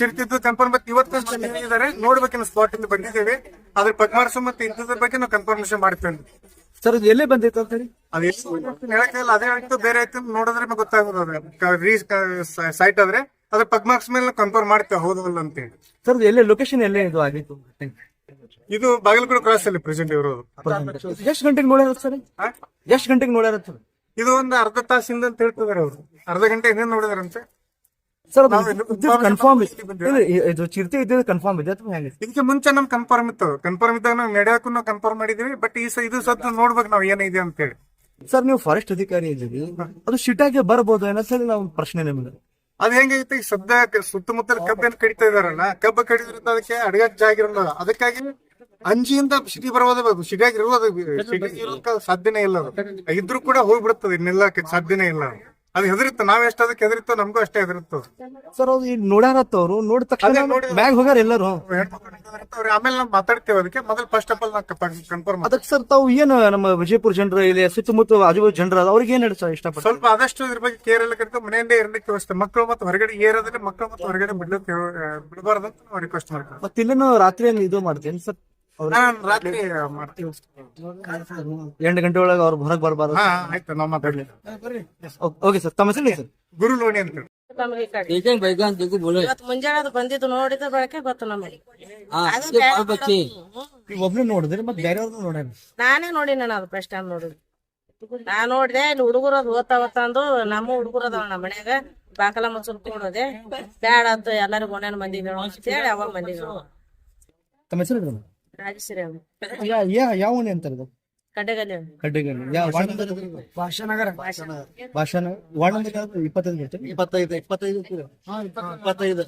ಚಿರ್ತಿದ್ದು confirm ಮತ್ತೆ ಇವತ್ತು ಇದಾರೆ ನೋಡ್ಬೇಕಿನ ಸ್ಪಾಟ್ ಇಂದ ಬಂದಿದ್ದೇವೆ. ಅದ್ರ ಪದ್ಮಾರ್ಸು ಮತ್ತೆ ಇದ್ದದ್ರ ಬಗ್ಗೆ ನಾವು ಕನ್ಫರ್ಮೇಶನ್ ಮಾಡ್ತೇವೆ. ಸರ್ ಇದು ಎಲ್ಲೇ ಬಂದಿತ್ತು ಅಂತ ಹೇಳಿ? ಅದು ಹೇಳಕ್ಕಾಗಲ್ಲ ಅದೇ ಆಯ್ತು ಬೇರೆ ಆಯ್ತು ನೋಡಿದ್ರೆ ನಮಗೆ ಗೊತ್ತಾಗೋದು ಅದು. ರೀ ಸೈಟ್ ಆದ್ರೆ. ಅದ್ರ ಪದ್ಮಾರ್ಕ್ಸ್ ಮೇಲೆ ಕನ್ಫರ್ಮ್ ಮಾಡ್ತೇವೆ ಹೌದಲ್ಲ ಅಂತೇಳಿ ಸರ್ ಇದು ಎಲ್ಲೇ ಲೊಕೇಶನ್ ಎಲ್ಲೇ ಇದು ಆಗಿತ್ತು? ಇದು ಬಾಗಲಕೋಟೆ ಕ್ರಾಸ್ ಅಲ್ಲಿ ಪ್ರೆಸೆಂಟ್ ಇರೋದು. ಎಷ್ಟು ಗಂಟೆಗೆ ನೋಡ್ಯಾರ ಸರ್? ಎಷ್ಟು ಗಂಟೆಗೆ ನೋಡ್ಯಾರ ಸರ್? ಇದು ಒಂದು ಅರ್ಧ ತಾಸಿಂದ ಅಂತ ಹೇಳ್ತಿದಾರೆ ಅವರು. ಅರ್ಧ ಗಂಟೆ ಹಿಂದೆ ನೋಡಿದಾರಂತೆ. Sir confirm. ಇದು ಚಿರತೆ ಇದ್ದಿದ್ದು ಕನ್ಫರ್ಮ್ ಇದೆ. ಅಥವಾ ಹೆಂಗೆ? ಇದಕ್ಕೆ ಮುಂಚೆ ನಮ್ ಕನ್ಫರ್ಮ್ ಇತ್ತು. ಕನ್ಫರ್ಮ್ ಇದ್ದಾಗ ನಾವು ನಡೆಯಕ್ಕೂ ನಾವು ಕನ್ಫರ್ಮ್ ಮಾಡಿದೀವಿ ಬಟ್ ಈ ಇದು ಸದ್ದು ನೋಡ್ಬೇಕು ನಾವು ಏನಿದೆ ಅಂತೇಳಿ. ಸರ್ ನೀವು ಫಾರೆಸ್ಟ್ ಅಧಿಕಾರಿ ಇದ್ದೀರಿ. ಅದು ಶಿಟಾಗೆ ಬರ್ಬೋದು ಸರ್ ನಾವು ಪ್ರಶ್ನೆ ನಿಮ್ಗೆ. ಅದ್ ಹೆಂಗೈತೆ ಈಗ ಸದ್ಯ ಸುತ್ತಮುತ್ತಲ ಕಬ್ಬನ್ ಕಡಿತಾ ಇದಾರಲ್ಲ ಕಬ್ಬ ಕಡಿದ್ರಿಂದ ಅದಕ್ಕೆ ಅಡಗಕ್ ಜಾಗ ಇರಲ್ಲ. ಅದಕ್ಕಾಗಿ ಅಂಜಿಯಿಂದ ಸಿಟಿ ಬರೋದು ಸಿಟಿಯಾಗಿ ಇರೋದು ಸಿಟಿಯಾಗಿ ಇರೋದಕ್ಕೆ ಸಾಧ್ಯನೇ ಇಲ್ಲ ಅದು. ಇದ್ರೂ ಕೂಡ ಹೋಗ್ಬಿಡುತ್ತದೆ ಇನ್ನೆಲ್ಲಕ್ಕೆ ಸಾಧ್ಯನೇ ಇಲ್ಲ ಅದು. ಹೆದರಿತ್ತು. ನಾವ್ ಎಷ್ಟು ಅದಕ್ಕೆ ಹೆದರಿತ್ತು ನಮಗೂ ಅಷ್ಟೇ ಹೆದರಿತ್ತು. ಸರ್ ಅವ್ರು ಈಗ ನೋಡ್ಯಾರತ್ತವ್ರು ನೋಡಿದ ತಕ್ಷಣ ಅದೇ ಬ್ಯಾಗ್ ಹೋಗ್ಯಾರ ಎಲ್ಲರೂ. ಹೆಣ್ಮಕ್ಳು ಆಮೇಲೆ ನಾವು ಮಾತಾಡ್ತೇವೆ ಅದಕ್ಕೆ. ಮೊದಲು ಫಸ್ಟ್ ಆಫ್ ಆಲ್ ನಾವು ಕನ್ಫರ್ಮ್ ಅದಕ್ಕೆ ಸರ್ ತಾವು ಏನು ನಮ್ಮ ವಿಜಯಪುರ ಜನರು ಇಲ್ಲಿ ಸುತ್ತಮುತ್ತ ಆಜು ಜನರು ಅದ ಅವ್ರಿಗೆ ಏನ್ ಹೇಳಿ ಸರ್ ಇಷ್ಟಪಟ್ಟು ಸ್ವಲ್ಪ ಆದಷ್ಟು ಇದ್ರ ಬಗ್ಗೆ ಕೇರ್ ಎಲ್ಲ ಕರಿತು ಮನೆಯಿಂದ ಇರ್ಲಿಕ್ಕೆ ವ್ಯವಸ್ಥೆ. ಮಕ್ಕಳು ಮತ್ತು ಹೊರಗಡೆ ಏರಾದ್ರೆ ಮಕ್ಕಳು ಮತ್ತು ಹೊರಗಡೆ ಬಿಡ್ಲಿಕ್ಕೆ ಬಿಡಬಾರ್ದು ಅಂತ ನಾವು ರಿಕ್ವೆಸ್ಟ್ ಮಾಡ್ತೀವಿ. ಮತ್ತೆ ಇಲ್ಲೇನು ರಾತ್ರಿ ಏನು ಇದು ಮಾಡ್ತೀನಿ ಸರ್. ಅವ್ರು ರಾತ್ರಿ ಎಂಟು ಗಂಟೆ ಒಳಗೆ ಅವ್ರು ಹೊರಗೆ ಬರಬಾರ್ದು ಆಯ್ತು ನಾವು ಮಾತಾಡ್ಲಿ ಓಕೆ ಸರ್ ತಮ್ಮ ಗುರು ಲೋಣಿ ಅಂತ. ಮುಂಜಾನೆ ಅದು ಅದು ಮತ್ತೆ ನಾನೇ ನೋಡಿ ನಾನು ಅದು ಫಸ್ಟ್ ಟೈಮ್ ನೋಡಿದ್ವಿ ನಾ ನೋಡಿದೆ ಇಲ್ಲಿ ಹುಡುಗರು ಅದು ಓದ್ತಾವ ನಮ್ಮ ಹುಡುಗರು ಅದಾವ ನಮ್ಮ ಮನ್ಯಾಗ. ಬಾಕಲ ಮುಚ್ಚಲ್ ಕೂಡೋದೆ ಬ್ಯಾಡ ಅಂತ ಎಲ್ಲಾರು ಗೋಣ್ಯಾನ ಮಂದಿ ಹೇಳಿ ಅವಾಗ ಮಂದಿ ತಮ್ಮ ಹೆಸರು ರಾಜಶ್ರೀ ಅವ್ರು. ಯಾ ಯಾ- ಯಾವ ಓಣಿ ಅಂತಾರೆ ಇದು ಕಡ್ಡೆಗಲ್ಲಿ ಯಾವ ನಂಬರ್? ಇದು? Bhashanagar ward number? ಇಪ್ಪತ್ತೈದು इपತ್ತೈದು ಇಪ್ಪತ್ತೈದು. ಇಪ್ಪತ್ತೈದು.